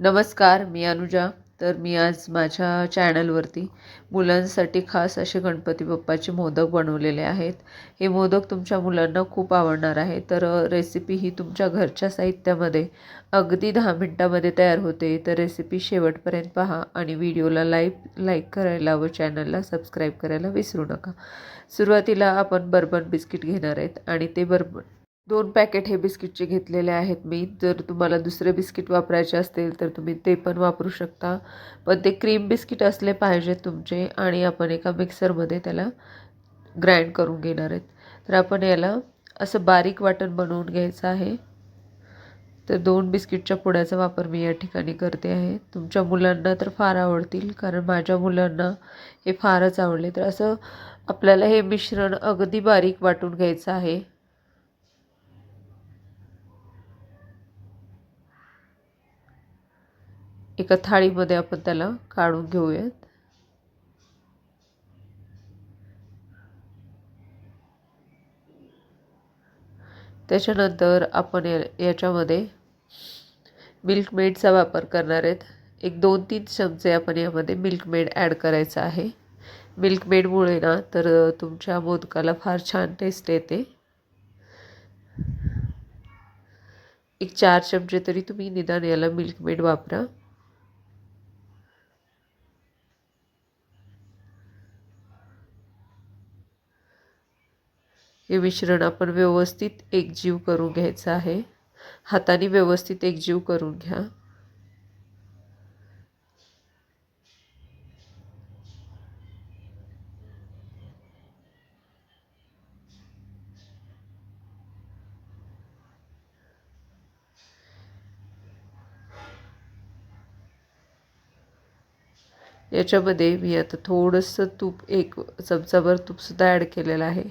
नमस्कार मी अनुजा. तर मी आज माझ्या चॅनलवरती मुलांसाठी खास असे गणपती बाप्पाचे मोदक बनवलेले आहेत. हे मोदक तुमच्या मुलांना खूप आवडणार आहे. तर रेसिपी ही तुमच्या घरच्या साहित्यामध्ये अगदी दहा मिनटामध्ये तयार होते. तर रेसिपी शेवटपर्यंत पहा आणि व्हिडिओला लाईक लाईक करायला व चॅनलला सबस्क्राईब करायला विसरू नका. सुरुवातीला आपण बर्बन बिस्किट घेणार आहेत आणि ते बर्बन दोन पॅकेट हे बिस्किटचे घेतलेले आहेत मी. जर तुम्हाला दुसरे बिस्किट वापरायचे असतील तर तुम्ही ते पण वापरू शकता. पण ते क्रीम बिस्किट असले पाहिजेत तुमचे आणि आपण एका मिक्सरमध्ये त्याला ग्राइंड करून घेणार आहेत. तर आपण याला असं बारीक वाटण बनवून घ्यायचं आहे. तर दोन बिस्किटच्या पुड्याचा वापर मी या ठिकाणी करते आहे. तुमच्या मुलांना तर फार आवडतील कारण माझ्या मुलांना हे फारच आवडले. तर असं आपल्याला हे मिश्रण अगदी बारीक वाटून घ्यायचं आहे. एका थाळीमध्ये आपण त्याला काढून घेऊयात. त्याच्यानंतर आपण या याच्यामध्ये मिल्कमेडचा वापर करणार आहेत. एक दोन तीन चमचे आपण यामध्ये मिल्कमेड ॲड करायचं आहे. मिल्कमेडमुळे ना तर तुमच्या मोदकाला फार छान टेस्ट येते. एक चार चमचे तरी तुम्ही निदान याला मिल्कमेड वापरा. हे मिश्रण आपण व्यवस्थित एकजीव करून घ्यायचं आहे. हाताने व्यवस्थित एकजीव करून घ्या. याच्यामध्ये मी आता थोडंसं तूप एक चमचाभर तूपसुद्धा ॲड केलेलं आहे.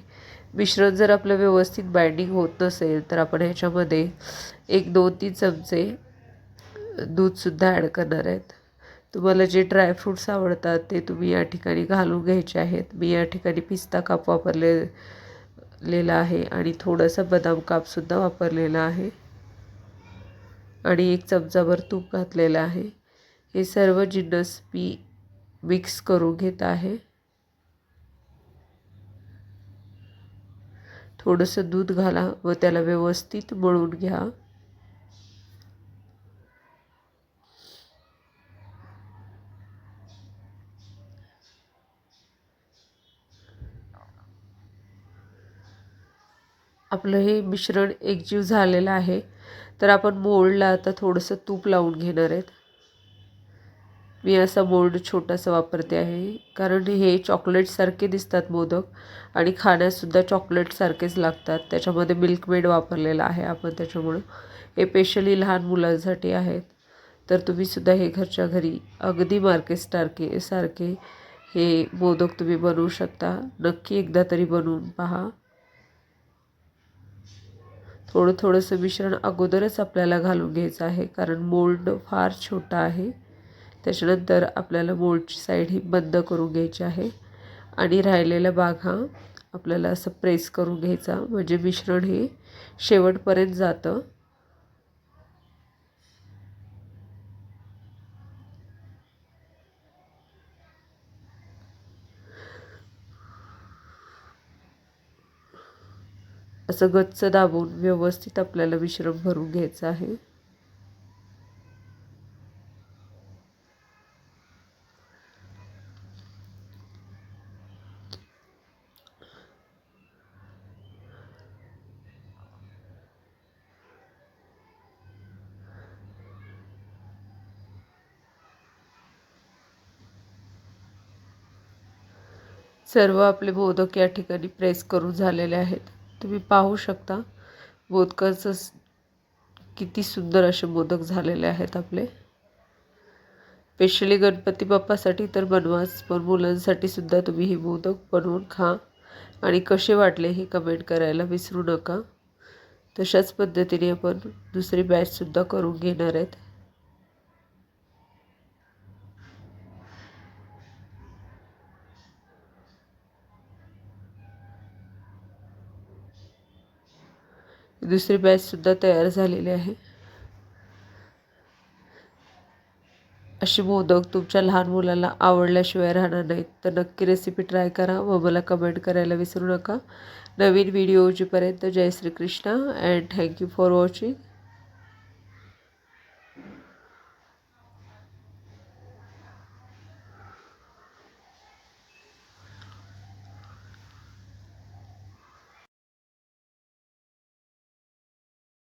मिश्रण जर आपलं व्यवस्थित बाइंडिंग होत नसेल तर आपण ह्याच्यामध्ये एक दोन तीन चमचे दूधसुद्धा ॲड करणार आहेत. तुम्हाला जे ड्रायफ्रूट्स आवडतात ते तुम्ही या ठिकाणी घालून घ्यायचे आहेत. मी या ठिकाणी पिस्ता काप वापरलेला आहे आणि थोडासा बदाम कापसुद्धा वापरलेला आहे. आणि एक चमचाभर तूप घातलेलं आहे. हे सर्व जिन्नस मी मिक्स करून घेत आहे. थोडंसं दूध घाला व त्याला व्यवस्थित मळून घ्या. आपलं हे मिश्रण एकजीव झालेलं आहे. तर आपण मोडला आता थोडंसं तूप लावून घेणार आहेत. मी असा मोल्ड छोटासा वापरते आहे. कारण हे चॉकलेटसारखे दिसतात मोदक आणि खाण्यासुद्धा चॉकलेटसारखेच लागतात. त्याच्यामध्ये मिल्कमेड वापरलेला आहे आपण त्याच्यामुळं. हे स्पेशली लहान मुलांसाठी आहेत. तर तुम्हीसुद्धा हे घरच्या घरी अगदी मार्केटसारखे सारखे हे मोदक तुम्ही बनवू शकता. नक्की एकदा तरी बनवून पहा. थोडं थोडंसं मिश्रण अगोदरच आपल्याला घालून घ्यायचं आहे. कारण मोल्ड फार छोटा आहे. त्याच्यानंतर आपल्याला मोल्डची साईड ही बंद करून घ्यायची आहे. आणि राहिलेला भाग हा आपल्याला असं प्रेस करून घ्यायचा. म्हणजे मिश्रण हे शेवटपर्यंत जातं. असं गच्च दाबून व्यवस्थित आपल्याला मिश्रण भरून घ्यायचं आहे. सर्व आपले मोदक या ठिकाणी प्रेस करून झालेले आहेत. तुम्ही पाहू शकता मोदकाचं किती सुंदर असे मोदक झालेले आहेत आपले. स्पेशली गणपती बाप्पासाठी तर बनवाच पण मुलांसाठी सुद्धा तुम्ही हे मोदक बनवून खा. आणि कसे वाटले हे कमेंट करायला विसरू नका. तशाच पद्धतीने आपण दुसरी बॅचसुद्धा करून घेणार आहेत. दुसरी बॅचसुद्धा तयार झालेली आहे. अशी मोदक तुमच्या लहान मुलाला आवडल्याशिवाय राहणार नाहीत. तर नक्की रेसिपी ट्राय करा व मला कमेंट करायला विसरू नका. नवीन व्हिडिओ येऊपर्यंत जय Shrikrishna and thank you for watching